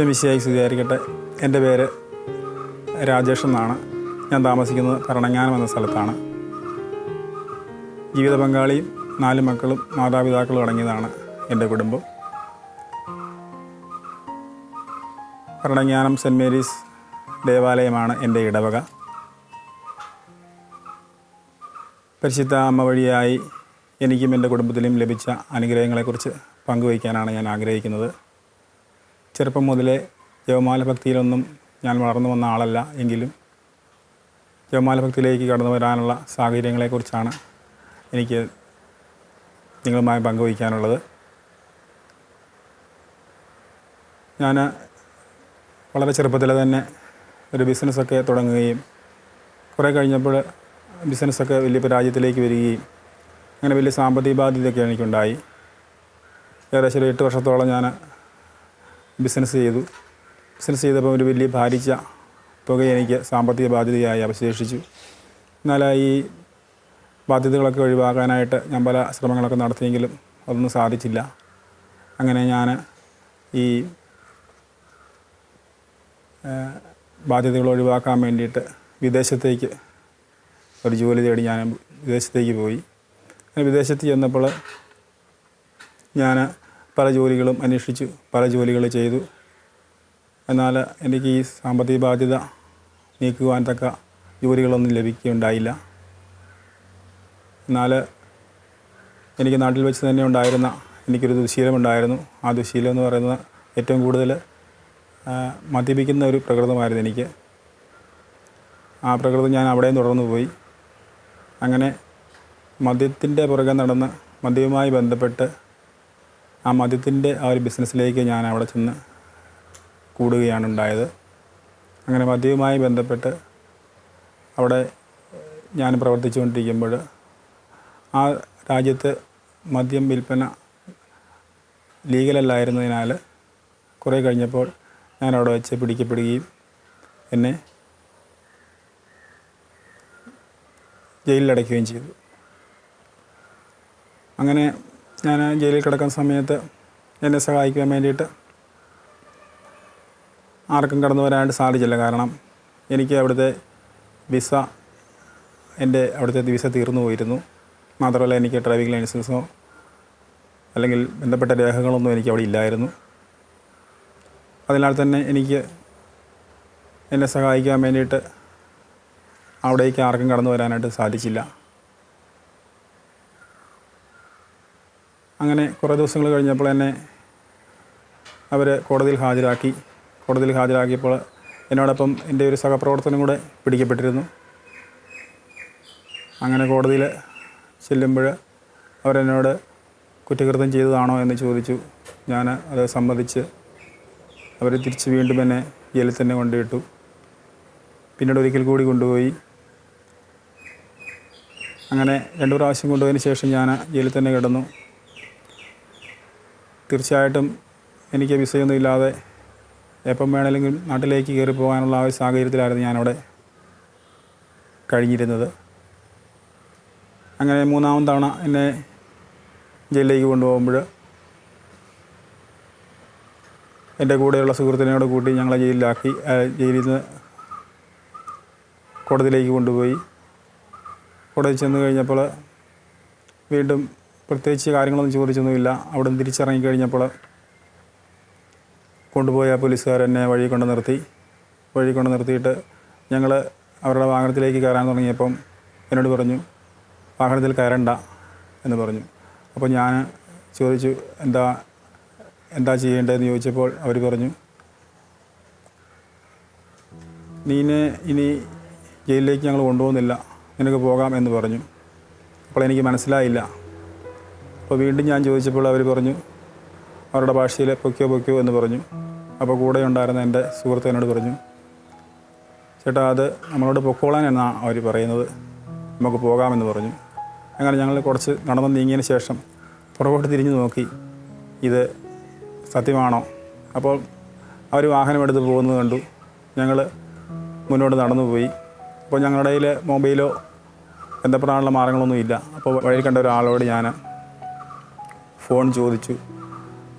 ഈശ്വമിശയായി സ്വീകരിക്കട്ടെ. എന്റെ പേര് രാജേഷ് എന്നാണ്. ഞാൻ താമസിക്കുന്നത് ഭരണങ്ങാനം എന്ന സ്ഥലത്താണ്. ജീവിത പങ്കാളിയും നാല് മക്കളും മാതാപിതാക്കളും അടങ്ങിയതാണ് എന്റെ കുടുംബം. ഭരണങ്ങാനം സെന്റ് മേരീസ് ദേവാലയമാണ് എന്റെ ഇടവക. പരിശുദ്ധ അമ്മ വഴിയായി എനിക്കും എന്റെ കുടുംബത്തിലും ലഭിച്ച അനുഗ്രഹങ്ങളെക്കുറിച്ച് പങ്കുവയ്ക്കാനാണ് ഞാൻ ആഗ്രഹിക്കുന്നത്. ചെറുപ്പം മുതലേ ജവമാല ഭക്തിയിലൊന്നും ഞാൻ വളർന്നു വന്ന ആളല്ല എങ്കിലും ജവമാല ഭക്തിയിലേക്ക് കടന്നു വരാനുള്ള സാഹചര്യങ്ങളെക്കുറിച്ചാണ് എനിക്ക് നിങ്ങളുമായി പങ്കുവയ്ക്കാനുള്ളത്. ഞാൻ വളരെ ചെറുപ്പത്തിൽ തന്നെ ഒരു ബിസിനസ്സൊക്കെ തുടങ്ങുകയും കുറേ കഴിഞ്ഞപ്പോൾ ബിസിനസ്സൊക്കെ വലിയ പരാജയത്തിലേക്ക് വരികയും അങ്ങനെ വലിയ സാമ്പത്തിക ബാധ്യതയൊക്കെ എനിക്കുണ്ടായി. ഏകദേശം ഒരു എട്ട് വർഷത്തോളം ഞാൻ ബിസിനസ് ചെയ്തു. ബിസിനസ് ചെയ്തപ്പോൾ ഒരു വലിയ ഭാരിച്ച തുക എനിക്ക് സാമ്പത്തിക ബാധ്യതയായി അവശേഷിച്ചു. എന്നാൽ ഈ ബാധ്യതകളൊക്കെ ഒഴിവാക്കാനായിട്ട് ഞാൻ പല ശ്രമങ്ങളൊക്കെ നടത്തിയെങ്കിലും അതൊന്നും സാധിച്ചില്ല. അങ്ങനെ ഞാൻ ഈ ബാധ്യതകൾ ഒഴിവാക്കാൻ വേണ്ടിയിട്ട് വിദേശത്തേക്ക് ഒരു ജോലി തേടി ഞാൻ വിദേശത്തേക്ക് പോയി. വിദേശത്ത് ചെന്നപ്പോൾ ഞാൻ പല ജോലികളും അന്വേഷിച്ചു പല ജോലികൾ ചെയ്തു. എന്നാൽ എനിക്ക് ഈ സാമ്പത്തിക ബാധ്യത നീക്കുവാൻ തക്ക ജോലികളൊന്നും ലഭിക്കുകയുണ്ടായില്ല. എന്നാൽ എനിക്ക് നാട്ടിൽ വെച്ച് തന്നെ ഉണ്ടായിരുന്ന എനിക്കൊരു ദുശീലമുണ്ടായിരുന്നു. ആ ദുശീലം എന്ന് പറയുന്നത് ഏറ്റവും കൂടുതൽ മദ്യപിക്കുന്ന ഒരു പ്രകൃതമായിരുന്നു എനിക്ക്. ആ പ്രകൃതം ഞാൻ അവിടെയും തുടർന്നു പോയി. അങ്ങനെ മദ്യത്തിന്റെ പുറകെ നടന്ന് മദ്യവുമായി ബന്ധപ്പെട്ട് ആ മദ്യത്തിന്റെ ആ ഒരു ബിസിനസ്സിലേക്ക് ഞാൻ അവിടെ ചെന്ന് കൂടുകയാണ് ഉണ്ടായത്. അങ്ങനെ മദ്യവുമായി ബന്ധപ്പെട്ട് അവിടെ ഞാൻ പ്രവർത്തിച്ചുകൊണ്ടിരിക്കുമ്പോൾ ആ രാജ്യത്ത് മദ്യം വിൽപ്പന ലീഗലല്ലായിരുന്നതിനാൽ കുറേ കഴിഞ്ഞപ്പോൾ ഞാൻ അവിടെ വെച്ച് പിടിക്കപ്പെടുകയും എന്നെ ജയിലിലടയ്ക്കുകയും ചെയ്തു. അങ്ങനെ ഞാൻ ജയിലിൽ കിടക്കുന്ന സമയത്ത് എന്നെ സഹായിക്കാൻ വേണ്ടിയിട്ട് ആർക്കും കടന്നു വരാനായിട്ട് സാധിച്ചില്ല. കാരണം എനിക്ക് അവിടുത്തെ വിസ എന്റെ അവിടുത്തെ വിസ തീർന്നു പോയിരുന്നു. മാത്രമല്ല എനിക്ക് ഡ്രൈവിംഗ് ലൈസൻസോ അല്ലെങ്കിൽ ബന്ധപ്പെട്ട രേഖകളൊന്നും എനിക്ക് അവിടെ ഇല്ലായിരുന്നു. അതിനാൽ തന്നെ എനിക്ക് എന്നെ സഹായിക്കാൻ വേണ്ടിയിട്ട് അവിടേക്ക് ആർക്കും കടന്നു വരാനായിട്ട് സാധിച്ചില്ല. അങ്ങനെ കുറേ ദിവസങ്ങൾ കഴിഞ്ഞപ്പോൾ എന്നെ അവർ കോടതിയിൽ ഹാജരാക്കി. കോടതിയിൽ ഹാജരാക്കിയപ്പോൾ എന്നോടൊപ്പം എന്റെ ഒരു സഹപ്രവർത്തനം കൂടെ പിടിക്കപ്പെട്ടിരുന്നു. അങ്ങനെ കോടതിയിൽ ചെല്ലുമ്പോൾ അവരെന്നോട് കുറ്റകൃത്യം ചെയ്തതാണോ എന്ന് ചോദിച്ചു. ഞാൻ അത് സമ്മതിച്ച് അവർ തിരിച്ച് വീണ്ടും എന്നെ ജയിലിൽ തന്നെ കൊണ്ടുവിട്ടു. പിന്നീട് ഒരിക്കൽ കൂടി കൊണ്ടുപോയി. അങ്ങനെ രണ്ട് പ്രാവശ്യം കൊണ്ടുപോയതിന് ശേഷം ഞാൻ ജയിലിൽ തന്നെ കിടന്നു. തീർച്ചയായിട്ടും എനിക്ക് വിസയൊന്നും ഇല്ലാതെ എപ്പം വേണമെങ്കിലും നാട്ടിലേക്ക് കയറി പോകാനുള്ള ആ ഒരു സാഹചര്യത്തിലായിരുന്നു ഞാനവിടെ കഴിഞ്ഞിരുന്നത്. അങ്ങനെ മൂന്നാം തവണ എന്നെ ജയിലിലേക്ക് കൊണ്ടുപോകുമ്പോൾ എന്റെ കൂടെയുള്ള സുഹൃത്തിനോട് കൂട്ടി ഞങ്ങളെ ജയിലിലാക്കി ജയിലിൽ നിന്ന് കോടതിയിലേക്ക് കൊണ്ടുപോയി. കോടതി ചെന്ന് കഴിഞ്ഞപ്പോൾ വീണ്ടും പ്രത്യേകിച്ച് കാര്യങ്ങളൊന്നും ചോദിച്ചൊന്നുമില്ല. അവിടെ നിന്ന് തിരിച്ചിറങ്ങി കഴിഞ്ഞപ്പോൾ കൊണ്ടുപോയ പോലീസുകാർ എന്നെ വഴി കൊണ്ട് നിർത്തി. വഴി കൊണ്ട് നിർത്തിയിട്ട് ഞങ്ങൾ അവരുടെ വാഹനത്തിലേക്ക് കയറാൻ തുടങ്ങിയപ്പം എന്നോട് പറഞ്ഞു വാഹനത്തിൽ കയറണ്ട എന്ന് പറഞ്ഞു. അപ്പോൾ ഞാൻ ചോദിച്ചു എന്താ എന്താ ചെയ്യേണ്ടതെന്ന് ചോദിച്ചപ്പോൾ അവർ പറഞ്ഞു നീനെ ഇനി ജയിലിലേക്ക് ഞങ്ങൾ കൊണ്ടുപോകുന്നില്ല. നിനക്ക് പോകാം എന്ന് പറഞ്ഞു. അപ്പോൾ എനിക്ക് മനസ്സിലായില്ല. അപ്പോൾ വീണ്ടും ഞാൻ ചോദിച്ചപ്പോൾ അവർ പറഞ്ഞു അവരുടെ ഭാഷയിൽ പൊക്കിയോ പൊക്കിയോ എന്ന് പറഞ്ഞു. അപ്പോൾ കൂടെ ഉണ്ടായിരുന്ന എന്റെ സുഹൃത്ത് എന്നോട് പറഞ്ഞു ചേട്ടാ അത് നമ്മളോട് പൊക്കോളാൻ എന്നാണ് അവർ പറയുന്നത്. നമുക്ക് പോകാമെന്ന് പറഞ്ഞു. അങ്ങനെ ഞങ്ങൾ കുറച്ച് നടന്ന് നീങ്ങിയതിന് ശേഷം പുറകോട്ട് തിരിഞ്ഞു നോക്കി ഇത് സത്യമാണോ? അപ്പോൾ അവർ വാഹനമെടുത്ത് പോകുന്നത് കണ്ടു. ഞങ്ങൾ മുന്നോട്ട് നടന്നു പോയി. അപ്പോൾ ഞങ്ങളുടെ മൊബൈലോ ബന്ധപ്പെടാനുള്ള മാർഗങ്ങളൊന്നും ഇല്ല. അപ്പോൾ വഴി കണ്ട ഒരാളോട് ഞാൻ ഫോൺ ചോദിച്ചു.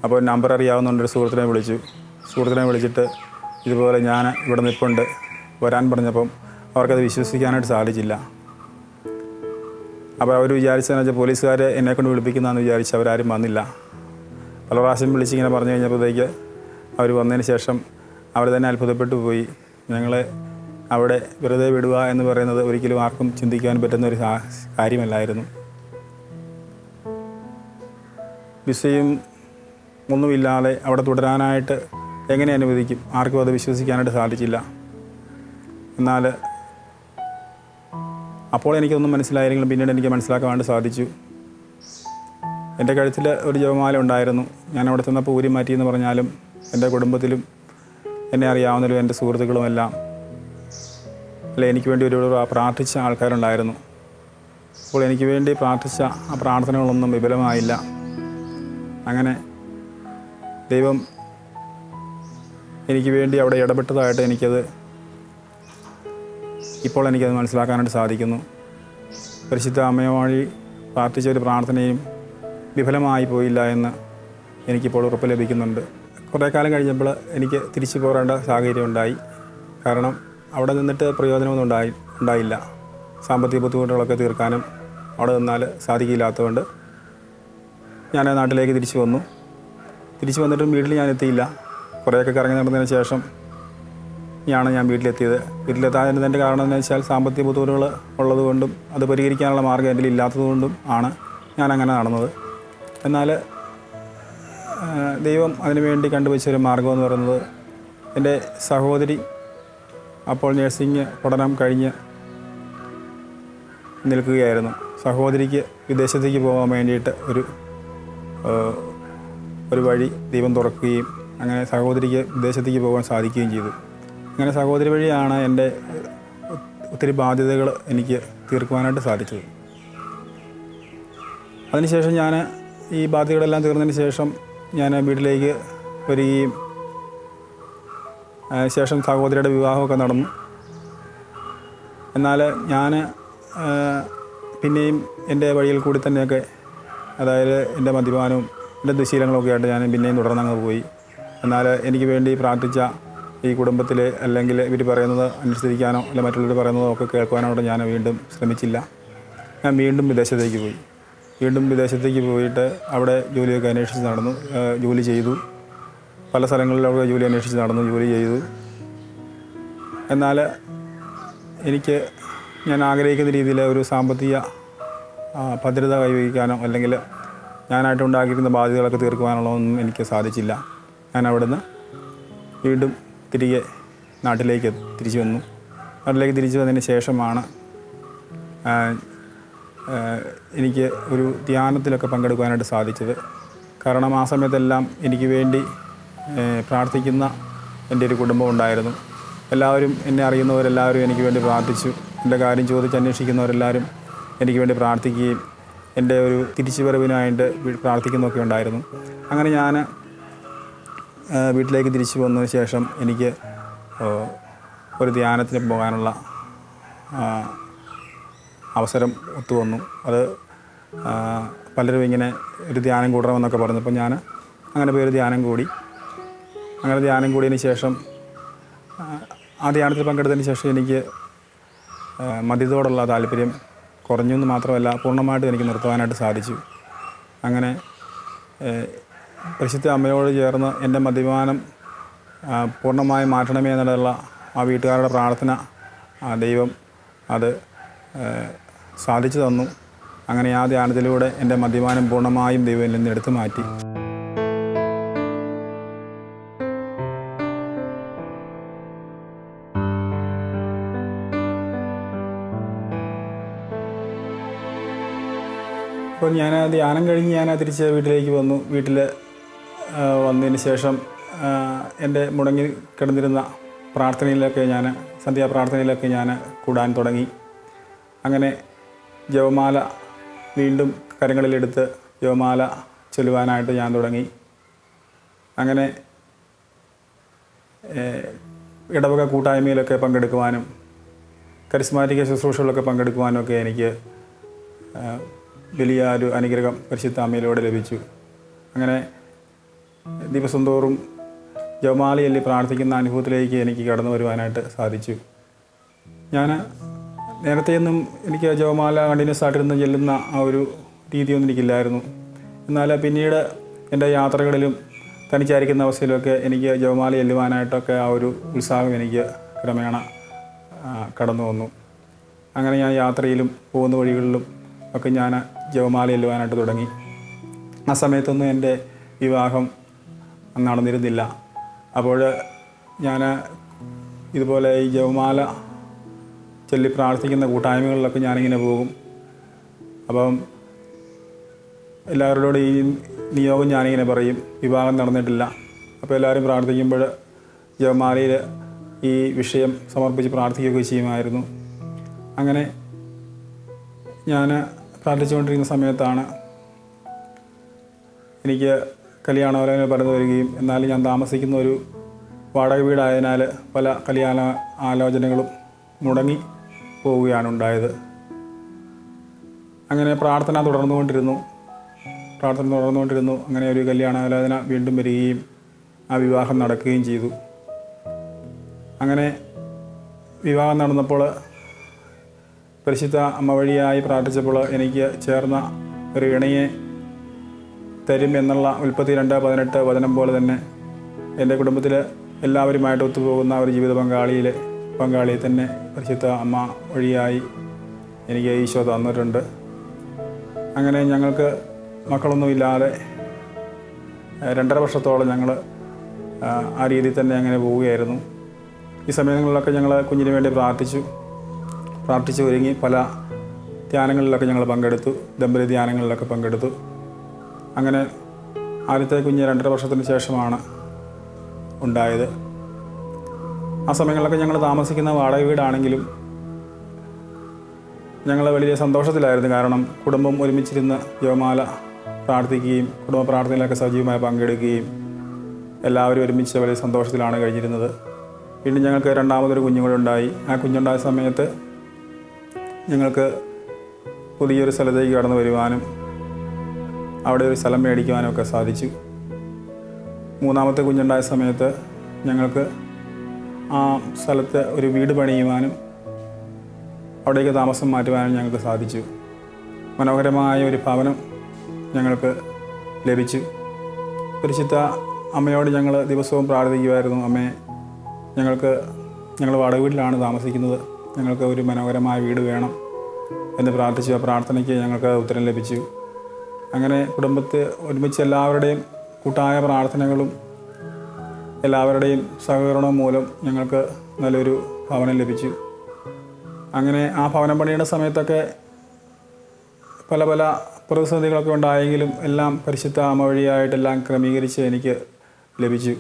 അപ്പോൾ നമ്പർ അറിയാവുന്ന ഒരു സുഹൃത്തിനെ വിളിച്ചു. സുഹൃത്തിനെ വിളിച്ചിട്ട് ഇതുപോലെ ഞാൻ ഇവിടെ നിൽപ്പുണ്ട് വരാൻ പറഞ്ഞപ്പം അവർക്കത് വിശ്വസിക്കാനായിട്ട് സാധിച്ചില്ല. അപ്പോൾ അവർ വിചാരിച്ചതെന്ന് വെച്ചാൽ പോലീസുകാർ എന്നെക്കൊണ്ട് വിളിപ്പിക്കുന്നതെന്ന് വിചാരിച്ച് അവരാരും വന്നില്ല. പല പ്രാവശ്യം വിളിച്ചിങ്ങനെ പറഞ്ഞു കഴിഞ്ഞപ്പോഴത്തേക്ക് അവർ വന്നതിന് ശേഷം അവർ തന്നെ അത്ഭുതപ്പെട്ടു പോയി. ഞങ്ങളെ അവിടെ വെറുതെ വിടുക എന്ന് പറയുന്നത് ഒരിക്കലും ആർക്കും ചിന്തിക്കാൻ പറ്റുന്ന ഒരു കാര്യമല്ലായിരുന്നു. വിസയും ഒന്നുമില്ലാതെ അവിടെ തുടരാനായിട്ട് എങ്ങനെ അനുവദിക്കും? ആർക്കും അത് വിശ്വസിക്കാനായിട്ട് സാധിച്ചില്ല. എന്നാൽ അപ്പോൾ എനിക്കൊന്നും മനസ്സിലായില്ലെങ്കിലും പിന്നീട് എനിക്ക് മനസ്സിലാക്കാൻ സാധിച്ചു. എന്റെ കഴുത്തിൽ ഒരു ജപമാല ഉണ്ടായിരുന്നു. ഞാൻ അവിടെ ചെന്നപ്പോൾ ഊരി മാറ്റി എന്ന് പറഞ്ഞാലും എന്റെ കുടുംബത്തിലും എന്നെ അറിയാവുന്നവരും എന്റെ സുഹൃത്തുക്കളുമെല്ലാം അല്ലെ എനിക്ക് വേണ്ടി ഒരു പ്രാർത്ഥിച്ച ആൾക്കാരുണ്ടായിരുന്നു. അപ്പോൾ എനിക്ക് വേണ്ടി പ്രാർത്ഥിച്ച ആ പ്രാർത്ഥനകളൊന്നും വിഫലമായില്ല അങ്ങനെ ദൈവം എനിക്ക് വേണ്ടി അവിടെ ഇടപെട്ടതായിട്ട് എനിക്കത് ഇപ്പോൾ എനിക്കത് മനസ്സിലാക്കാനായിട്ട് സാധിക്കുന്നു. പരിശുദ്ധ അമ്മയുമായി പ്രാർത്ഥിച്ച ഒരു പ്രാർത്ഥനയും വിഫലമായി പോയില്ല എന്ന് എനിക്കിപ്പോൾ ഉറപ്പ് ലഭിക്കുന്നുണ്ട്. കുറേ കാലം കഴിഞ്ഞപ്പോൾ എനിക്ക് തിരിച്ചു പോരേണ്ട സാഹചര്യം ഉണ്ടായി. കാരണം അവിടെ നിന്നിട്ട് പ്രയോജനമൊന്നും ഉണ്ടായി ഉണ്ടായില്ല. സാമ്പത്തിക ബുദ്ധിമുട്ടുകളൊക്കെ തീർക്കാനും അവിടെ നിന്നാൽ സാധിക്കില്ലാത്തതുകൊണ്ട് ഞാൻ നാട്ടിലേക്ക് തിരിച്ചു വന്നു. തിരിച്ചു വന്നിട്ടും വീട്ടിൽ ഞാൻ എത്തിയില്ല. കുറേയൊക്കെ കറങ്ങി നടന്നതിന് ശേഷം യാണ് ഞാൻ വീട്ടിലെത്തിയത്. വീട്ടിലെത്താതിരുന്നതിന്റെ കാരണം എന്ന് വെച്ചാൽ സാമ്പത്തിക ബുദ്ധിമുട്ടുകൾ ഉള്ളതുകൊണ്ടും അത് പരിഹരിക്കാനുള്ള മാർഗം എന്റെ ഇല്ലാത്തതുകൊണ്ടും ആണ് ഞാൻ അങ്ങനെ നടന്നത്. എന്നാൽ ദൈവം അതിനുവേണ്ടി കണ്ടുവച്ചൊരു മാർഗം എന്ന് പറയുന്നത് എന്റെ സഹോദരി അപ്പോൾ നഴ്സിംഗ് പഠനം കഴിഞ്ഞ് നിൽക്കുകയായിരുന്നു. സഹോദരിക്ക് വിദേശത്തേക്ക് പോകാൻ വേണ്ടിയിട്ട് ഒരു ഒരു വഴി ദൈവം തുറക്കുകയും അങ്ങനെ സഹോദരിക്ക് വിദേശത്തേക്ക് പോകാൻ സാധിക്കുകയും ചെയ്തു. അങ്ങനെ സഹോദരി വഴിയാണ് എന്റെ ഒത്തിരി ബാധ്യതകൾ എനിക്ക് തീർക്കുവാനായിട്ട് സാധിച്ചത്. അതിനുശേഷം ഞാൻ ഈ ബാധ്യതകളെല്ലാം തീർന്നതിന് ശേഷം ഞാൻ വീട്ടിലേക്ക് വരികയും ശേഷം സഹോദരിയുടെ വിവാഹമൊക്കെ നടന്നു. എന്നാൽ ഞാൻ പിന്നെയും എന്റെ വഴിയിൽ കൂടി തന്നെയൊക്കെ അതായത് എന്റെ മദ്യപാനവും എന്റെ ദുശീലങ്ങളൊക്കെ ആയിട്ട് ഞാൻ പിന്നെയും തുടർന്നങ്ങ് പോയി. എന്നാൽ എനിക്ക് വേണ്ടി പ്രാർത്ഥിച്ച ഈ കുടുംബത്തിൽ അല്ലെങ്കിൽ ഇവർ പറയുന്നത് അനുസരിക്കാനോ അല്ലെങ്കിൽ മറ്റുള്ളവർ പറയുന്നതോ ഒക്കെ കേൾക്കുവാനോ ഞാൻ വീണ്ടും ശ്രമിച്ചില്ല. ഞാൻ വീണ്ടും വിദേശത്തേക്ക് പോയി. വീണ്ടും വിദേശത്തേക്ക് പോയിട്ട് അവിടെ ജോലിയൊക്കെ അന്വേഷിച്ച് നടന്നു. ജോലി ചെയ്തു. പല സ്ഥലങ്ങളിലൊക്കെ ജോലി അന്വേഷിച്ച് നടന്നു ജോലി ചെയ്തു. എന്നാൽ എനിക്ക് ഞാൻ ആഗ്രഹിക്കുന്ന രീതിയിൽ ഒരു സാമ്പത്തിക ഭദ്രത കൈവരിക്കാനോ അല്ലെങ്കിൽ ഞാനായിട്ട് ഉണ്ടാക്കിയിരുന്ന ബാധ്യതകളൊക്കെ തീർക്കുവാനുള്ള ഒന്നും എനിക്ക് സാധിച്ചില്ല. ഞാൻ അവിടുന്ന് വീണ്ടും തിരികെ നാട്ടിലേക്ക് തിരിച്ചു വന്നു. നാട്ടിലേക്ക് തിരിച്ചു വന്നതിന് ശേഷമാണ് എനിക്ക് ഒരു ധ്യാനത്തിലൊക്കെ പങ്കെടുക്കുവാനായിട്ട് സാധിച്ചത്. കാരണം ആ സമയത്തെല്ലാം എനിക്ക് വേണ്ടി പ്രാർത്ഥിക്കുന്ന എന്റെ ഒരു കുടുംബം ഉണ്ടായിരുന്നു. എല്ലാവരും എന്നെ അറിയുന്നവരെല്ലാവരും എനിക്ക് വേണ്ടി പ്രാർത്ഥിച്ചു. എന്റെ കാര്യം ചോദിച്ച് അന്വേഷിക്കുന്നവരെല്ലാവരും എനിക്ക് വേണ്ടി പ്രാർത്ഥിക്കുകയും എന്റെ ഒരു തിരിച്ചുവരവിനായിട്ട് പ്രാർത്ഥിക്കുന്നൊക്കെ ഉണ്ടായിരുന്നു. അങ്ങനെ ഞാൻ വീട്ടിലേക്ക് തിരിച്ചു വന്നതിന് ശേഷം എനിക്ക് ഒരു ധ്യാനത്തിന് പോകാനുള്ള അവസരം ഒത്തുവന്നു അത് പലരും ഇങ്ങനെ ഒരു ധ്യാനം കൂടണമെന്നൊക്കെ പറഞ്ഞപ്പോൾ ഞാൻ അങ്ങനെ പോയി ഒരു ധ്യാനം കൂടി. അങ്ങനെ ധ്യാനം കൂടിയതിന് ശേഷം ആ, ധ്യാനത്തിൽ പങ്കെടുത്തതിന് ശേഷം എനിക്ക് മദ്യത്തോടുള്ള താല്പര്യം കുറഞ്ഞു എന്ന് മാത്രമല്ല പൂർണമായിട്ടും എനിക്ക് നിർത്തുവാനായിട്ട് സാധിച്ചു. അങ്ങനെ പരിശുദ്ധ അമ്മയോട് ചേർന്ന് എന്റെ മദ്യപാനം പൂർണമായും മാറ്റണമേ എന്നുള്ള ആ വീട്ടുകാരുടെ പ്രാർത്ഥന ദൈവം അത് സാധിച്ചു തന്നു. അങ്ങനെ ആ ധ്യാനത്തിലൂടെ എന്റെ മദ്യപാനം പൂർണമായും ദൈവം നിന്ന് എടുത്തു മാറ്റി. അപ്പോൾ ഞാൻ ധ്യാനം കഴിഞ്ഞ് ഞാൻ തിരിച്ച് വീട്ടിലേക്ക് വന്നു. വീട്ടിൽ വന്നതിന് ശേഷം എന്റെ മുടങ്ങി കിടന്നിരുന്ന പ്രാർത്ഥനയിലൊക്കെ ഞാൻ സന്ധ്യാപ്രാർത്ഥനയിലൊക്കെ ഞാൻ കൂടാൻ തുടങ്ങി. അങ്ങനെ ജവമാല വീണ്ടും കരങ്ങളിലെടുത്ത് ജവമാല ചൊല്ലുവാനായിട്ട് ഞാൻ തുടങ്ങി. അങ്ങനെ ഇടവക കൂട്ടായ്മയിലൊക്കെ പങ്കെടുക്കുവാനും കരിസ്മാറ്റിക ശുശ്രൂഷകളൊക്കെ പങ്കെടുക്കുവാനും ഒക്കെ എനിക്ക് വലിയ ഒരു അനുഗ്രഹം പരിശുദ്ധ അമ്മയിലൂടെ ലഭിച്ചു. അങ്ങനെ ദിവസം തോറും ജവമാലയല്ലി പ്രാർത്ഥിക്കുന്ന അനുഭവത്തിലേക്ക് എനിക്ക് കടന്നു വരുവാനായിട്ട് സാധിച്ചു. ഞാൻ നേരത്തെയൊന്നും എനിക്ക് ജവമാല കണ്ടിന്യൂസ് ആയിട്ടിരുന്ന് ചെല്ലുന്ന ആ ഒരു രീതിയൊന്നും എനിക്കില്ലായിരുന്നു. എന്നാൽ പിന്നീട് എന്റെ യാത്രകളിലും തനിച്ചായിരിക്കുന്ന അവസ്ഥയിലൊക്കെ എനിക്ക് ജവമാല ചെല്ലുവാനായിട്ടൊക്കെ ആ ഒരു ഉത്സാഹം എനിക്ക് ക്രമേണ കടന്നു വന്നു. അങ്ങനെ ഞാൻ യാത്രയിലും പോകുന്ന വഴികളിലും ഒക്കെ ഞാൻ ജപമാല എല്ലുവാനായിട്ട് തുടങ്ങി. ആ സമയത്തൊന്നും എന്റെ വിവാഹം നടന്നിരുന്നില്ല. അപ്പോൾ ഞാൻ ഇതുപോലെ ഈ ജവമാല ചൊല്ലി പ്രാർത്ഥിക്കുന്ന കൂട്ടായ്മകളിലൊക്കെ ഞാനിങ്ങനെ പോകും. അപ്പം എല്ലാവരോടും ഈ നിയോഗം ഞാനിങ്ങനെ പറയും. വിവാഹം നടന്നിട്ടില്ല. അപ്പോൾ എല്ലാവരും പ്രാർത്ഥിക്കുമ്പോൾ ജവമാലയിൽ ഈ വിഷയം സമർപ്പിച്ച് പ്രാർത്ഥിക്കുകയൊക്കെ ചെയ്യുമായിരുന്നു. അങ്ങനെ ഞാൻ പ്രാർത്ഥിച്ചുകൊണ്ടിരിക്കുന്ന സമയത്താണ് എനിക്ക് കല്യാണവരങ്ങൾ പറഞ്ഞു വരികയും എന്നാൽ ഞാൻ താമസിക്കുന്ന ഒരു വാടക വീടായതിനാൽ പല കല്യാണ ആലോചനകളും മുടങ്ങി പോവുകയാണ് ഉണ്ടായത്. അങ്ങനെ പ്രാർത്ഥന തുടർന്നുകൊണ്ടിരുന്നു. പ്രാർത്ഥന തുടർന്നുകൊണ്ടിരുന്നു. അങ്ങനെ ഒരു കല്യാണാലോചന വീണ്ടും വരികയും ആ വിവാഹം നടക്കുകയും ചെയ്തു. അങ്ങനെ വിവാഹം നടന്നപ്പോൾ പരിശുദ്ധ അമ്മ വഴിയായി പ്രാർത്ഥിച്ചപ്പോൾ എനിക്ക് ചേർന്ന ഒരു ഇണയെ തരും എന്നുള്ള ഉൽപ്പത്തി രണ്ട് പതിനെട്ട് വചനം പോലെ തന്നെ എന്റെ കുടുംബത്തിൽ എല്ലാവരുമായിട്ട് ഒത്തുപോകുന്ന ഒരു ജീവിത പങ്കാളിയിൽ പങ്കാളിയെ തന്നെ പരിശുദ്ധ അമ്മ വഴിയായി എനിക്ക് ഈശോ തന്നിട്ടുണ്ട്. അങ്ങനെ ഞങ്ങൾക്ക് മക്കളൊന്നുമില്ലാതെ രണ്ടര വർഷത്തോളം ഞങ്ങൾ ആ രീതിയിൽ തന്നെ അങ്ങനെ പോവുകയായിരുന്നു. ഈ സമയങ്ങളിലൊക്കെ ഞങ്ങൾ കുഞ്ഞിന് വേണ്ടി പ്രാർത്ഥിച്ചു. പ്രാർത്ഥിച്ചു ഒരുങ്ങി പല ധ്യാനങ്ങളിലൊക്കെ ഞങ്ങൾ പങ്കെടുത്തു. ദമ്പതി ധ്യാനങ്ങളിലൊക്കെ പങ്കെടുത്തു. അങ്ങനെ ആദ്യത്തെ കുഞ്ഞ് രണ്ടര വർഷത്തിന് ശേഷമാണ് ഉണ്ടായത്. ആ സമയങ്ങളിലൊക്കെ ഞങ്ങൾ താമസിക്കുന്ന വാടക വീടാണെങ്കിലും ഞങ്ങൾ വലിയ സന്തോഷത്തിലായിരുന്നു. കാരണം കുടുംബം ഒരുമിച്ചിരുന്ന് യോമാല പ്രാർത്ഥിക്കുകയും കുടുംബ പ്രാർത്ഥനയിലൊക്കെ സജീവമായി പങ്കെടുക്കുകയും എല്ലാവരും ഒരുമിച്ച് വലിയ സന്തോഷത്തിലാണ് കഴിഞ്ഞിരുന്നത്. വീണ്ടും ഞങ്ങൾക്ക് രണ്ടാമതൊരു കുഞ്ഞുങ്ങളുണ്ടായി. ആ കുഞ്ഞുണ്ടായ സമയത്ത് ഞങ്ങൾക്ക് പുതിയൊരു സ്ഥലത്തേക്ക് കടന്നു വരുവാനും അവിടെ ഒരു സ്ഥലം മേടിക്കുവാനും ഒക്കെ സാധിച്ചു. മൂന്നാമത്തെ കുഞ്ഞുണ്ടായ സമയത്ത് ഞങ്ങൾക്ക് ആ സ്ഥലത്ത് ഒരു വീട് പണിയുവാനും അവിടേക്ക് താമസം മാറ്റുവാനും ഞങ്ങൾക്ക് സാധിച്ചു. മനോഹരമായ ഒരു ഭവനം ഞങ്ങൾക്ക് ലഭിച്ചു. പരിശുദ്ധ അമ്മയോട് ഞങ്ങൾ ദിവസവും പ്രാർത്ഥിക്കുമായിരുന്നു അമ്മേ ഞങ്ങൾക്ക് ഞങ്ങൾ വാടക വീട്ടിലാണ് താമസിക്കുന്നത്. ഞങ്ങൾക്ക് ഒരു മനോഹരമായ വീട് വേണം എന്ന് പ്രാർത്ഥിച്ചു. ആ പ്രാർത്ഥനയ്ക്ക് ഞങ്ങൾക്ക് ഉത്തരം ലഭിച്ചു. അങ്ങനെ കുടുംബത്തെ ഒരുമിച്ച് എല്ലാവരുടെയും കൂട്ടായ പ്രാർത്ഥനകളും എല്ലാവരുടെയും സഹകരണവും മൂലം ഞങ്ങൾക്ക് നല്ലൊരു ഭവനം ലഭിച്ചു. അങ്ങനെ ആ ഭവനം പണിയുടെ സമയത്തൊക്കെ പല പല പ്രതിസന്ധികളൊക്കെ ഉണ്ടായെങ്കിലും എല്ലാം പരിശുദ്ധ അമ്മ വഴിയായിട്ടെല്ലാം ക്രമീകരിച്ച് എനിക്ക് ലഭിച്ചു.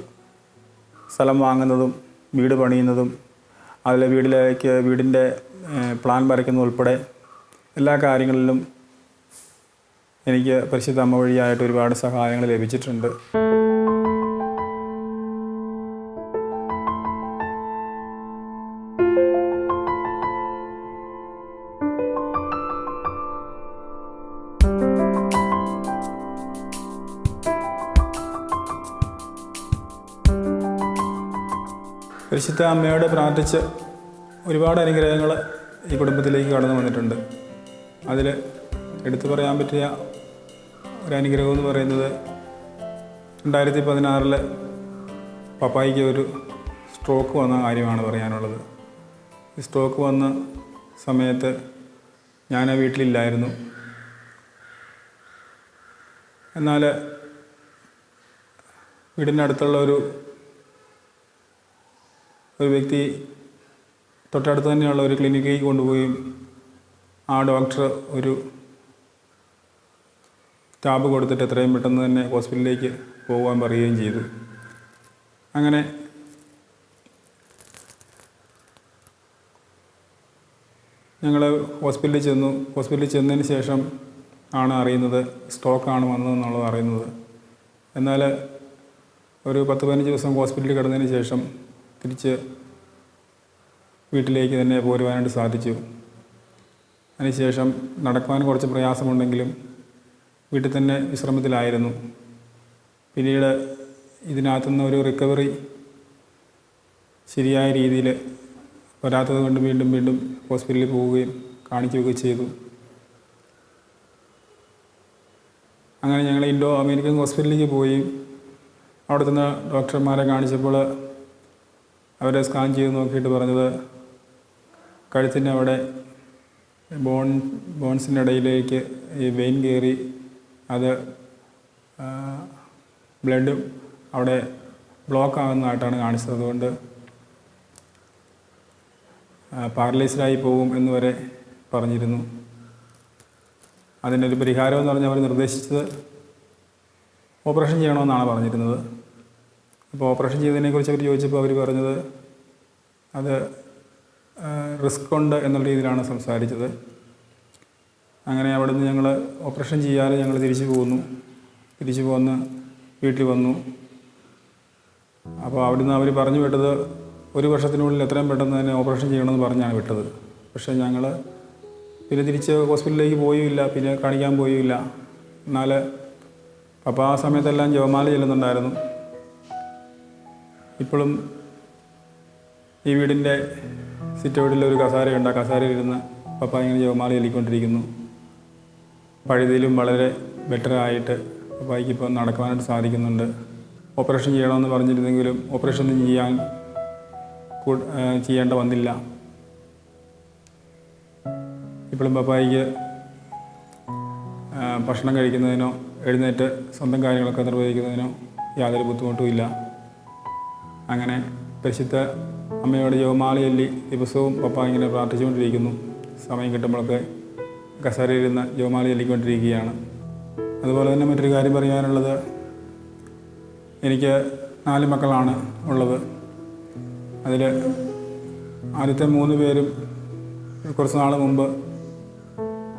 സ്ഥലം വാങ്ങുന്നതും വീട് പണിയുന്നതും അതിലെ വീടിലേക്ക് വീടിന്റെ പ്ലാൻ വരയ്ക്കുന്നതുൾപ്പെടെ എല്ലാ കാര്യങ്ങളിലും എനിക്ക് പരിശുദ്ധ അമ്മ വഴിയായിട്ട് ഒരുപാട് സഹായങ്ങൾ ലഭിച്ചിട്ടുണ്ട്. പരിശുദ്ധ അമ്മയോട് പ്രാർത്ഥിച്ച് ഒരുപാട് അനുഗ്രഹങ്ങൾ ഈ കുടുംബത്തിലേക്ക് കടന്നു വന്നിട്ടുണ്ട്. അതിൽ എടുത്തു പറയാൻ പറ്റിയ ഒരു അനുഗ്രഹം എന്ന് പറയുന്നത് രണ്ടായിരത്തി പതിനാറിൽ പപ്പായിക്ക് ഒരു സ്ട്രോക്ക് വന്ന കാര്യമാണ് പറയാനുള്ളത്. ഈ സ്ട്രോക്ക് വന്ന സമയത്ത് ഞാൻ ആ വീട്ടിലില്ലായിരുന്നു. എന്നാൽ വീടിന്റെ അടുത്തുള്ള ഒരു ഒരു വ്യക്തി തൊട്ടടുത്ത് തന്നെയുള്ള ഒരു ക്ലിനിക്കിൽ കൊണ്ടുപോവുകയും ആ ഡോക്ടർ ഒരു ടാബ് കൊടുത്തിട്ട് എത്രയും പെട്ടെന്ന് തന്നെ ഹോസ്പിറ്റലിലേക്ക് പോകാൻ പറയുകയും ചെയ്തു. അങ്ങനെ ഞങ്ങൾ ഹോസ്പിറ്റലിൽ ചെന്നു. ഹോസ്പിറ്റലിൽ ചെന്നതിന് ശേഷം ആണ് അറിയുന്നത് സ്ട്രോക്കാണ് വന്നതെന്നുള്ളത് അറിയുന്നത്. എന്നാൽ ഒരു പത്ത് പതിനഞ്ച് ദിവസം ഹോസ്പിറ്റലിൽ കിടന്നതിന് ശേഷം തിരിച്ച് വീട്ടിലേക്ക് തന്നെ പോരുവാനായിട്ട് സാധിച്ചു. അതിനുശേഷം നടക്കുവാൻ കുറച്ച് പ്രയാസമുണ്ടെങ്കിലും വീട്ടിൽ തന്നെ വിശ്രമത്തിലായിരുന്നു. പിന്നീട് ഇതിനകത്തുനിന്ന് ഒരു റിക്കവറി ശരിയായ രീതിയിൽ വരാത്തത് കൊണ്ട് വീണ്ടും വീണ്ടും ഹോസ്പിറ്റലിൽ പോവുകയും കാണിക്കുകയൊക്കെ ചെയ്തു. അങ്ങനെ ഞങ്ങൾ ഇൻഡോ അമേരിക്കൻ ഹോസ്പിറ്റലിലേക്ക് പോയി. അവിടെ ഡോക്ടർമാരെ കാണിച്ചപ്പോൾ അവരെ സ്കാൻ ചെയ്ത് നോക്കിയിട്ട് പറഞ്ഞത് കഴുത്തിന്റെ അവിടെ ബോൺ ബോൺസിന്റെ ഇടയിലേക്ക് ഈ വെയിൻ കയറി അത് ബ്ലഡ് അവിടെ ബ്ലോക്ക് ആകുന്നതായിട്ടാണ് കാണിച്ചത്. അതുകൊണ്ട് പാരലൈസ്ഡായി പോകും എന്ന് വരെ പറഞ്ഞിരുന്നു. അതിനൊരു പരിഹാരം എന്ന് പറഞ്ഞാൽ അവർ നിർദ്ദേശിച്ചത് ഓപ്പറേഷൻ ചെയ്യണമെന്നാണ് പറഞ്ഞിരുന്നത്. അപ്പോൾ ഓപ്പറേഷൻ ചെയ്തതിനെക്കുറിച്ച് അവർ ചോദിച്ചപ്പോൾ അവർ പറഞ്ഞത് അത് റിസ്ക് ഉണ്ട് എന്നുള്ള രീതിയിലാണ് സംസാരിച്ചത്. അങ്ങനെ അവിടെ നിന്ന് ഞങ്ങൾ ഓപ്പറേഷൻ ചെയ്യാതെ ഞങ്ങൾ തിരിച്ചു പോന്നു. തിരിച്ചു പോന്ന് വീട്ടിൽ വന്നു. അപ്പോൾ അവിടുന്ന് അവർ പറഞ്ഞു വിട്ടത് ഒരു വർഷത്തിനുള്ളിൽ എത്രയും പെട്ടെന്ന് തന്നെ ഓപ്പറേഷൻ ചെയ്യണമെന്ന് പറഞ്ഞാണ് വിട്ടത്. പക്ഷേ ഞങ്ങൾ പിന്നെ തിരിച്ച് ഹോസ്പിറ്റലിലേക്ക് പോയുമില്ല പിന്നെ കാണിക്കാൻ പോയുമില്ല എന്നാൽ അപ്പോൾ ആ സമയത്തെല്ലാം ജവമാല ചെല്ലുന്നുണ്ടായിരുന്നു. ഇപ്പോഴും ഈ വീടിന്റെ സിറ്റൗട്ടിൽ ഒരു കസാരയുണ്ട്. ആ കസാരയിലിരുന്ന് പപ്പ ഇങ്ങനെ ജോമാളി ചൊല്ലിക്കൊണ്ടിരിക്കുന്നു. പഴുതിയിലും വളരെ ബെറ്ററായിട്ട് പപ്പായ്ക്ക് ഇപ്പോൾ നടക്കുവാനായിട്ട് സാധിക്കുന്നുണ്ട്. ഓപ്പറേഷൻ ചെയ്യണമെന്ന് പറഞ്ഞിരുന്നെങ്കിലും ഓപ്പറേഷൻ ഒന്നും ചെയ്യാൻ ചെയ്യേണ്ട വന്നില്ല. ഇപ്പോഴും പപ്പായിക്ക് ഭക്ഷണം കഴിക്കുന്നതിനോ എഴുന്നേറ്റ് സ്വന്തം കാര്യങ്ങളൊക്കെ നിർവഹിക്കുന്നതിനോ യാതൊരു ബുദ്ധിമുട്ടും ഇല്ല. അങ്ങനെ പരിശുദ്ധ അമ്മയോട് ജോമാലയല്ലി ദിവസവും പപ്പ ഇങ്ങനെ പ്രാർത്ഥിച്ചുകൊണ്ടിരിക്കുന്നു. സമയം കിട്ടുമ്പോഴൊക്കെ കസേരയിരുന്ന് ചൊല്ലിക്കൊണ്ടിരിക്കുകയാണ് അതുപോലെ തന്നെ മറ്റൊരു കാര്യം പറയാനുള്ളത് എനിക്ക് നാല് മക്കളാണ് ഉള്ളത്. അതിൽ ആദ്യത്തെ മൂന്ന് പേരും കുറച്ച് നാൾ മുമ്പ്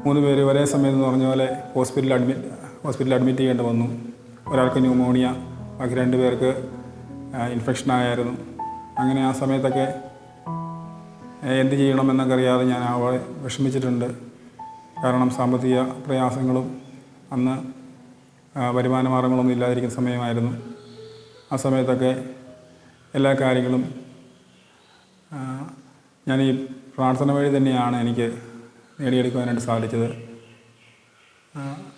മൂന്ന് പേര് ഒരേ സമയത്ത് എന്ന് പറഞ്ഞ പോലെ ഹോസ്പിറ്റലിൽ അഡ്മിറ്റ് ഹോസ്പിറ്റലിൽ അഡ്മിറ്റ് ചെയ്യേണ്ടി വന്നു. ഒരാൾക്ക് ന്യൂമോണിയ ബാക്കി രണ്ട് പേർക്ക് ഇൻഫെക്ഷൻ ആയായിരുന്നു. അങ്ങനെ ആ സമയത്തൊക്കെ എന്ത് ചെയ്യണമെന്നൊക്കെ അറിയാതെ ഞാൻ അവളെ വിഷമിച്ചിട്ടുണ്ട്. കാരണം സാമ്പത്തിക പ്രയാസങ്ങളും അന്ന് വരുമാന മാർഗങ്ങളൊന്നും ഇല്ലാതിരിക്കുന്ന സമയമായിരുന്നു. ആ സമയത്തൊക്കെ എല്ലാ കാര്യങ്ങളും ഞാൻ ഈ പ്രാർത്ഥന വഴി തന്നെയാണ് എനിക്ക് നേടിയെടുക്കുവാനായിട്ട് സാധിച്ചത്.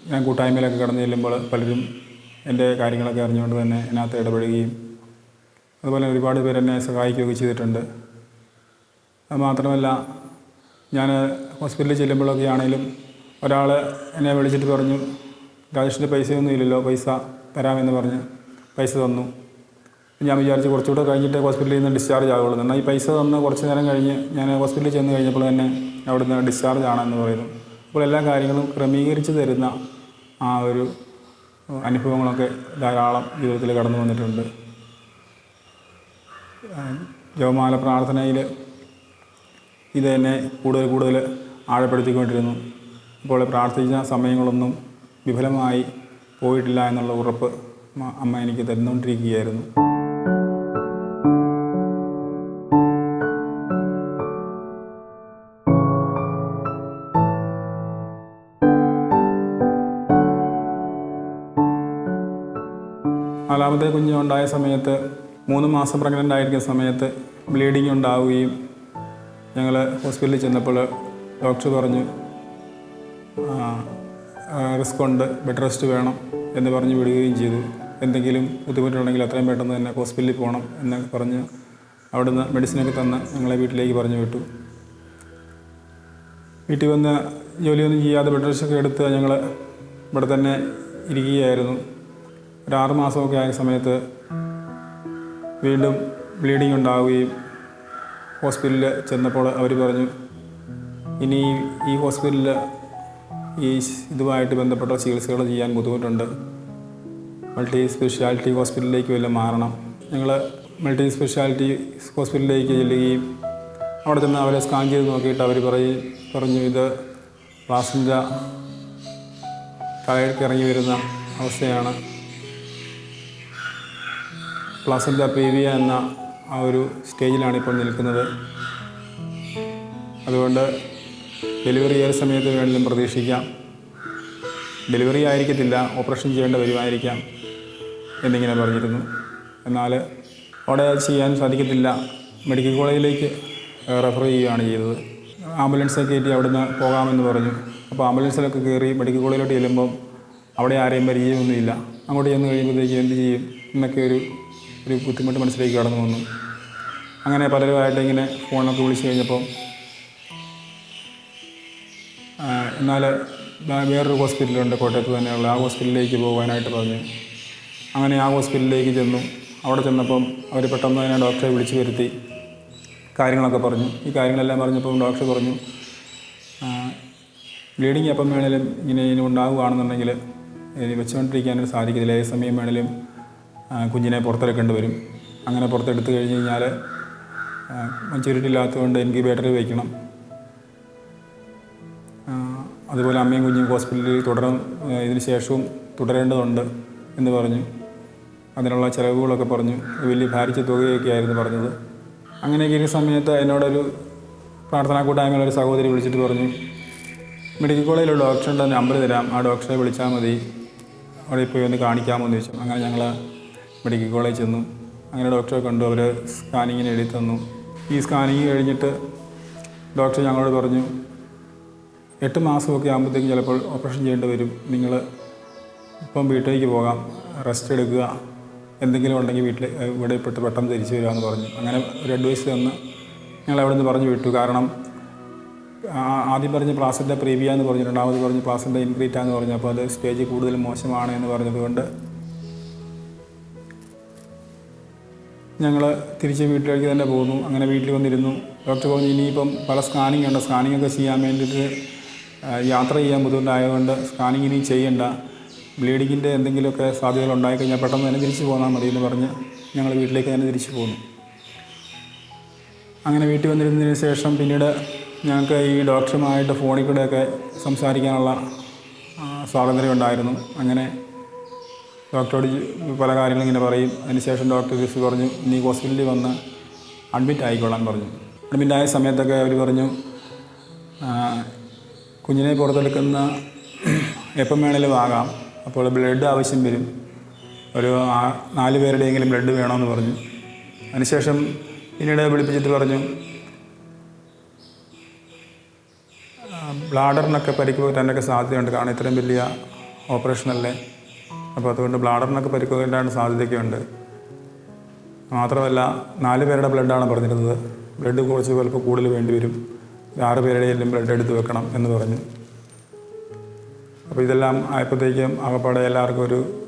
ഞാൻ കൂട്ടായ്മയിലൊക്കെ കടന്നു ചെല്ലുമ്പോൾ പലരും എന്റെ കാര്യങ്ങളൊക്കെ അറിഞ്ഞുകൊണ്ട് തന്നെ അതിനകത്ത് ഇടപെടുകയും അതുപോലെ ഒരുപാട് പേര് എന്നെ സഹായിക്കുകയൊക്കെ ചെയ്തിട്ടുണ്ട്. അത് മാത്രമല്ല ഞാൻ ഹോസ്പിറ്റലിൽ ചെല്ലുമ്പോഴൊക്കെ ആണെങ്കിലും ഒരാൾ എന്നെ വിളിച്ചിട്ട് പറഞ്ഞു രാജേഷിന്റെ പൈസയൊന്നും ഇല്ലല്ലോ പൈസ തരാമെന്ന് പറഞ്ഞ് പൈസ തന്നു. ഞാൻ വിചാരിച്ച് കുറച്ചുകൂടെ കഴിഞ്ഞിട്ട് ഹോസ്പിറ്റലിൽ നിന്ന് ഡിസ്ചാർജ് ആകുള്ളൂ എന്നാൽ ഈ പൈസ തന്ന് കുറച്ച് നേരം കഴിഞ്ഞ് ഞാൻ ഹോസ്പിറ്റലിൽ ചെന്ന് കഴിഞ്ഞപ്പോൾ തന്നെ അവിടുന്ന് ഡിസ്ചാർജ് ആണെന്ന് പറയുന്നു. അപ്പോൾ എല്ലാ കാര്യങ്ങളും ക്രമീകരിച്ച് തരുന്ന ആ ഒരു അനുഭവങ്ങളൊക്കെ ധാരാളം ജീവിതത്തിൽ കടന്നു വന്നിട്ടുണ്ട്. ജവമാല പ്രാർത്ഥനയിൽ ഇത് തന്നെ കൂടുതൽ കൂടുതൽ ആഴപ്പെടുത്തിക്കൊണ്ടിരുന്നു. അപ്പോൾ പ്രാർത്ഥിച്ച സമയങ്ങളൊന്നും വിഫലമായി പോയിട്ടില്ല എന്നുള്ള ഉറപ്പ് അമ്മ എനിക്ക് തന്നുകൊണ്ടിരിക്കുകയായിരുന്നു. നാലാമത്തെ കുഞ്ഞുണ്ടായ സമയത്ത് മൂന്ന് മാസം പ്രഗ്നന്റ് ആയിരിക്കുന്ന സമയത്ത് ബ്ലീഡിങ് ഉണ്ടാവുകയും ഞങ്ങൾ ഹോസ്പിറ്റലിൽ ചെന്നപ്പോൾ ഡോക്ടർ പറഞ്ഞു റിസ്ക് ഉണ്ട് ബെഡ് റെസ്റ്റ് വേണം എന്ന് പറഞ്ഞ് വിടുകയും ചെയ്തു. എന്തെങ്കിലും ബുദ്ധിമുട്ടുണ്ടെങ്കിൽ അത്രയും പെട്ടെന്ന് തന്നെ ഹോസ്പിറ്റലിൽ പോകണം എന്ന് പറഞ്ഞ് അവിടുന്ന് മെഡിസിനൊക്കെ തന്ന് ഞങ്ങളെ വീട്ടിലേക്ക് പറഞ്ഞു വിട്ടു. വീട്ടിൽ വന്ന് ജോലിയൊന്നും ചെയ്യാതെ ബെഡ് റെസ്റ്റൊക്കെ എടുത്ത് ഞങ്ങൾ ഇവിടെ തന്നെ ഇരിക്കുകയായിരുന്നു. ഒരു ആറ് മാസമൊക്കെ ആയ സമയത്ത് വീണ്ടും ബ്ലീഡിങ് ഉണ്ടാവുകയും ഹോസ്പിറ്റലിൽ ചെന്നപ്പോൾ അവർ പറഞ്ഞു ഇനി ഈ ഹോസ്പിറ്റലിൽ ഈ ഇതുമായിട്ട് ബന്ധപ്പെട്ട ചികിത്സകൾ ചെയ്യാൻ ബുദ്ധിമുട്ടുണ്ട്. മൾട്ടി സ്പെഷ്യാലിറ്റി ഹോസ്പിറ്റലിലേക്ക് വല്ലതും മാറണം. ഞങ്ങൾ മൾട്ടി സ്പെഷ്യാലിറ്റി ഹോസ്പിറ്റലിലേക്ക് ചെല്ലുകയും അവിടെ ചെന്ന് അവരെ സ്കാൻ ചെയ്ത് നോക്കിയിട്ട് അവർ പറയും പറഞ്ഞു ഇത് പ്ലാസിന്റെ താഴേക്ക് ഇറങ്ങി വരുന്ന അവസ്ഥയാണ്. പ്ലസന്റ പീവിയ എന്ന ആ ഒരു സ്റ്റേജിലാണ് ഇപ്പോൾ നിൽക്കുന്നത്. അതുകൊണ്ട് ഡെലിവറി ഏത് സമയത്ത് വേണമെങ്കിലും പ്രതീക്ഷിക്കാം. ഡെലിവറി ആയിരിക്കത്തില്ല ഓപ്പറേഷൻ ചെയ്യേണ്ട വരുമായിരിക്കാം എന്നിങ്ങനെ പറഞ്ഞിരുന്നു. എന്നാൽ അവിടെ ചെയ്യാൻ സാധിക്കത്തില്ല. മെഡിക്കൽ കോളേജിലേക്ക് റെഫർ ചെയ്യുകയാണ് ചെയ്തത്. ആംബുലൻസൊക്കെ കയറ്റി അവിടുന്ന് പോകാമെന്ന് പറഞ്ഞു. അപ്പോൾ ആംബുലൻസിലൊക്കെ കയറി മെഡിക്കൽ കോളേജിലോട്ട് ചെല്ലുമ്പം അവിടെ ആരെയും പരിചയമൊന്നുമില്ല. അങ്ങോട്ട് ചെന്ന് കഴിയുമ്പോഴത്തേക്ക് എന്ത് ചെയ്യും? എന്നൊക്കെ ഒരു ഒരു ബുദ്ധിമുട്ട് മനസ്സിലേക്ക് കടന്നു വന്നു. അങ്ങനെ പലരുമായിട്ട് ഇങ്ങനെ ഫോണൊക്കെ വിളിച്ച് കഴിഞ്ഞപ്പോൾ എന്നാൽ വേറൊരു ഹോസ്പിറ്റലുണ്ട് കോട്ടയത്ത് തന്നെയുള്ള ആ ഹോസ്പിറ്റലിലേക്ക് പോകാനായിട്ട് പറഞ്ഞു. അങ്ങനെ ആ ഹോസ്പിറ്റലിലേക്ക് ചെന്നു. അവിടെ ചെന്നപ്പം അവർ പെട്ടെന്ന് തന്നെ ഡോക്ടറെ വിളിച്ചു വരുത്തി കാര്യങ്ങളൊക്കെ പറഞ്ഞു. ഈ കാര്യങ്ങളെല്ലാം പറഞ്ഞപ്പം ഡോക്ടർ പറഞ്ഞു ബ്ലീഡിങ് എപ്പം വേണേലും ഇങ്ങനെ ഇനി ഉണ്ടാവുകയാണെന്നുണ്ടെങ്കിൽ ഇനി വെച്ചുകൊണ്ടിരിക്കാനായിട്ട് സാധിക്കത്തില്ല. ഏത് സമയം വേണേലും കുഞ്ഞിനെ പുറത്തെടുക്കേണ്ടി വരും. അങ്ങനെ പുറത്തെടുത്ത് കഴിഞ്ഞ് കഴിഞ്ഞാൽ മെച്ചൂരിറ്റി ഇല്ലാത്തതുകൊണ്ട് ഇൻക്യുബേറ്ററിൽ വയ്ക്കണം അതുപോലെ അമ്മയും കുഞ്ഞും ഹോസ്പിറ്റലിൽ തുടരും. ഇതിന് ശേഷവും തുടരേണ്ടതുണ്ട് എന്ന് പറഞ്ഞു. അതിനുള്ള ചിലവുകളൊക്കെ പറഞ്ഞു. വലിയ ഭാരിച്ച തുകയൊക്കെ ആയിരുന്നു പറഞ്ഞത്. അങ്ങനെയൊക്കെ ഇരിക്കുന്ന സമയത്ത് എന്നോടൊരു പ്രാർത്ഥനാ ഒരു സഹോദരി വിളിച്ചിട്ട് പറഞ്ഞു മെഡിക്കൽ കോളേജിലുള്ള ഡോക്ടറുടെ നമ്പർ തരാം. ആ ഡോക്ടറെ വിളിച്ചാൽ മതി. അവിടെ പോയി ഒന്ന് കാണിക്കാമോ എന്ന് ചോദിച്ചു. അങ്ങനെ ഞങ്ങൾ മെഡിക്കൽ കോളേജിൽ ചെന്നു അങ്ങനെ ഡോക്ടറെ കണ്ടു അവർ സ്കാനിങ്ങിന് എഴുതി തന്നു. ഈ സ്കാനിങ് കഴിഞ്ഞിട്ട് ഡോക്ടർ ഞങ്ങളോട് പറഞ്ഞു എട്ട് മാസമൊക്കെ ആകുമ്പോഴത്തേക്കും ചിലപ്പോൾ ഓപ്പറേഷൻ ചെയ്യേണ്ടി വരും. നിങ്ങൾ ഇപ്പം വീട്ടിലേക്ക് പോകാം റെസ്റ്റ് എടുക്കുക എന്തെങ്കിലും ഉണ്ടെങ്കിൽ വീട്ടിൽ ഇവിടെ പെട്ട് പെട്ടെന്ന് തിരിച്ചു എന്ന് പറഞ്ഞു. അങ്ങനെ ഒരു അഡ്വൈസ് തന്ന് ഞങ്ങൾ അവിടെ നിന്ന് പറഞ്ഞു വിട്ടു. കാരണം ആദ്യം പറഞ്ഞ പ്ലാസിന്റെ പ്രീവിയ എന്ന് പറഞ്ഞു രണ്ടാമത് പറഞ്ഞ് പ്ലാസിന്റെ ഇൻക്രീറ്റ എന്ന് പറഞ്ഞു. അപ്പോൾ അത് സ്റ്റേജ് കൂടുതൽ മോശമാണ് എന്ന് പറഞ്ഞതുകൊണ്ട് ഞങ്ങൾ തിരിച്ച് വീട്ടിലേക്ക് തന്നെ പോന്നു. അങ്ങനെ വീട്ടിൽ വന്നിരുന്നു. ഡോക്ടർ പറഞ്ഞു ഇനിയിപ്പം പല സ്കാനിങ് ഉണ്ട്. സ്കാനിങ് ഒക്കെ ചെയ്യാൻ വേണ്ടിയിട്ട് യാത്ര ചെയ്യാൻ ബുദ്ധിമുട്ടായതുകൊണ്ട് സ്കാനിങ് ഇനി ചെയ്യണ്ട. ബ്ലീഡിങ്ങിന്റെ എന്തെങ്കിലുമൊക്കെ സാധ്യതകൾ ഉണ്ടായിക്കഴിഞ്ഞാൽ പെട്ടെന്ന് തന്നെ തിരിച്ചു പോന്നാൽ മതി എന്ന് പറഞ്ഞ് ഞങ്ങൾ വീട്ടിലേക്ക് തന്നെ തിരിച്ചു പോന്നു. അങ്ങനെ വീട്ടിൽ വന്നിരുന്നതിന് ശേഷം പിന്നീട് ഞങ്ങൾക്ക് ഈ ഡോക്ടറുമായിട്ട് ഫോണിൽ കൂടെയൊക്കെ സംസാരിക്കാനുള്ള സ്വാതന്ത്ര്യം ഉണ്ടായിരുന്നു. അങ്ങനെ ഡോക്ടറോട് പല കാര്യങ്ങളും ഇങ്ങനെ പറയും. അതിനുശേഷം ഡോക്ടർ ജസ്റ്റ് പറഞ്ഞു നീ ഹോസ്പിറ്റലിൽ വന്ന് അഡ്മിറ്റ് ആയിക്കൊള്ളാൻ പറഞ്ഞു. അഡ്മിറ്റ് ആയ സമയത്തൊക്കെ അവർ പറഞ്ഞു കുഞ്ഞിനെ പുറത്തെടുക്കുന്ന എപ്പം വേണേലും ആകാം. അപ്പോൾ ബ്ലഡ് ആവശ്യം വരും. ഒരു നാല് പേരുടെയെങ്കിലും ബ്ലഡ് വേണമെന്ന് പറഞ്ഞു. അതിനുശേഷം പിന്നീട് വിളിപ്പിച്ചിട്ട് പറഞ്ഞു ബ്ലാഡറിനൊക്കെ പരിക്ക് പറ്റാനൊക്കെ സാധ്യതയുണ്ട്. കാരണം ഇത്രയും വലിയ ഓപ്പറേഷനല്ലേ അപ്പോൾ അതുകൊണ്ട് ബ്ലാഡറിനൊക്കെ പരിക്ക് പറ്റാൻ സാധ്യതയൊക്കെ ഉണ്ട് മാത്രമല്ല നാല് പേരുടെ ബ്ലഡാണ് പറഞ്ഞിരുന്നത്. ബ്ലഡ് കുറച്ച് ചിലപ്പോൾ കൂടുതൽ വേണ്ടി വരും ആറ് പേരുടെയെല്ലാം ബ്ലഡ് എടുത്ത് വെക്കണം എന്ന് പറഞ്ഞു. അപ്പോൾ ഇതെല്ലാം ആയപ്പോഴത്തേക്കും ആകപ്പാടെ എല്ലാവർക്കും ഒരു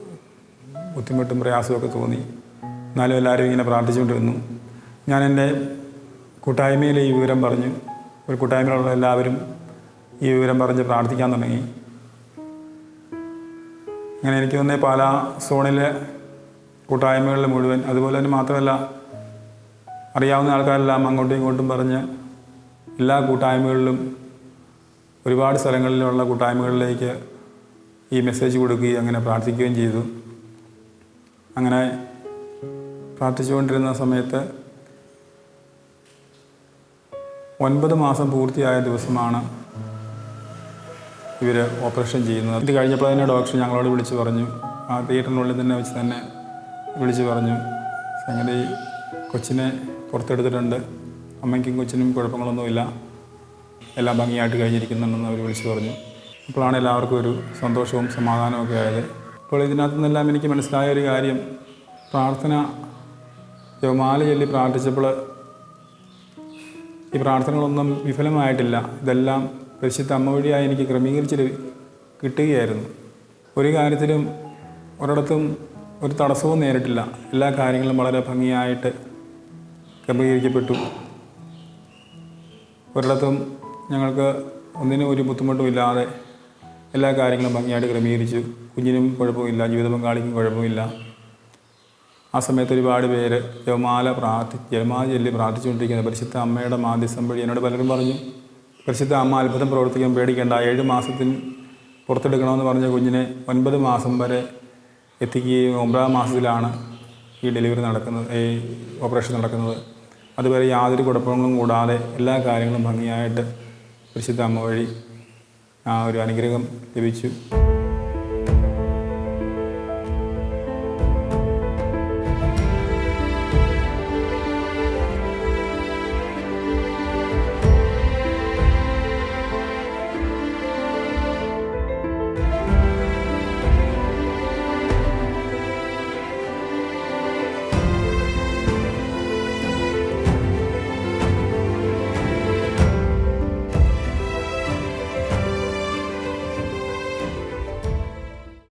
ബുദ്ധിമുട്ടും പ്രയാസമൊക്കെ തോന്നി. എന്നാലും എല്ലാവരും ഇങ്ങനെ പ്രാർത്ഥിച്ചുകൊണ്ടിരുന്നു. ഞാൻ എന്റെ കൂട്ടായ്മയിൽ ഈ വിവരം പറഞ്ഞു. ഒരു കൂട്ടായ്മയിലുള്ള എല്ലാവരും ഈ വിവരം പറഞ്ഞ് പ്രാർത്ഥിക്കാൻ തുടങ്ങി. അങ്ങനെ എനിക്ക് തന്നെ പല സോണിലെ കൂട്ടായ്മകളിൽ മുഴുവൻ അതുപോലെ തന്നെ മാത്രമല്ല അറിയാവുന്ന ആൾക്കാരെല്ലാം അങ്ങോട്ടും ഇങ്ങോട്ടും പറഞ്ഞ് എല്ലാ കൂട്ടായ്മകളിലും ഒരുപാട് സ്ഥലങ്ങളിലുള്ള കൂട്ടായ്മകളിലേക്ക് ഈ മെസ്സേജ് കൊടുക്കുകയും അങ്ങനെ പ്രാർത്ഥിക്കുകയും ചെയ്തു. അങ്ങനെ പ്രാർത്ഥിച്ചുകൊണ്ടിരുന്ന സമയത്ത് ഒൻപത് മാസം പൂർത്തിയായ ദിവസമാണ് ഇവർ ഓപ്പറേഷൻ ചെയ്യുന്നത്. ഇത് കഴിഞ്ഞപ്പോൾ തന്നെ ഡോക്ടർ ഞങ്ങളോട് വിളിച്ച് പറഞ്ഞു. ആ തിയേറ്ററിനുള്ളിൽ തന്നെ വെച്ച് തന്നെ വിളിച്ച് പറഞ്ഞു. സംഗതി കൊച്ചിനെ പുറത്തെടുത്തിട്ടുണ്ട്. അമ്മയ്ക്കും കൊച്ചിനും കുഴപ്പങ്ങളൊന്നുമില്ല എല്ലാം ഭംഗിയായിട്ട് കഴിഞ്ഞിരിക്കുന്നുണ്ടെന്ന് അവർ വിളിച്ച് പറഞ്ഞു. അപ്പോഴാണ് എല്ലാവർക്കും ഒരു സന്തോഷവും സമാധാനവും ഒക്കെ ആയത്. അപ്പോൾ ഇതിനകത്തു നിന്നെല്ലാം എനിക്ക് മനസ്സിലായ ഒരു കാര്യം. പ്രാർത്ഥന ജപമാല ചൊല്ലി പ്രാർത്ഥിച്ചപ്പോൾ ഈ പ്രാർത്ഥനകളൊന്നും വിഫലമായിട്ടില്ല. ഇതെല്ലാം പരിശുദ്ധ അമ്മ വഴിയായി എനിക്ക് ക്രമീകരിച്ച് കിട്ടുകയായിരുന്നു. ഒരു കാര്യത്തിലും ഒരിടത്തും ഒരു തടസ്സവും നേരിട്ടില്ല. എല്ലാ കാര്യങ്ങളും വളരെ ഭംഗിയായിട്ട് ക്രമീകരിക്കപ്പെട്ടു. ഒരിടത്തും ഞങ്ങൾക്ക് ഒന്നിനും ഒരു ബുദ്ധിമുട്ടും ഇല്ലാതെ എല്ലാ കാര്യങ്ങളും ഭംഗിയായിട്ട് ക്രമീകരിച്ചു. കുഞ്ഞിനും കുഴപ്പമില്ല ജീവിത പങ്കാളിക്കും കുഴപ്പമില്ല. ആ സമയത്ത് ഒരുപാട് പേര് ജപമാല പ്രാർത്ഥി ജപമാല ചൊല്ലി പ്രാർത്ഥിച്ചുകൊണ്ടിരിക്കുന്ന പരിശുദ്ധ അമ്മയുടെ മാധ്യസ്ഥം വഴി എന്നോട് പലരും പറഞ്ഞു പരിശുദ്ധ അമ്മ അത്ഭുതം പ്രവർത്തിക്കാൻ പേടിക്കേണ്ട. ഏഴ് മാസത്തിന് പുറത്തെടുക്കണമെന്ന് പറഞ്ഞ കുഞ്ഞിനെ ഒൻപത് മാസം വരെ എത്തിക്കുകയും ഒമ്പതാം മാസത്തിലാണ് ഈ ഡെലിവറി നടക്കുന്നത് ഈ ഓപ്പറേഷൻ നടക്കുന്നത്. അതുവരെ യാതൊരു കുഴപ്പങ്ങളും കൂടാതെ എല്ലാ കാര്യങ്ങളും ഭംഗിയായിട്ട് പരിശുദ്ധ അമ്മ വഴി ആ ഒരു അനുഗ്രഹം ലഭിച്ചു.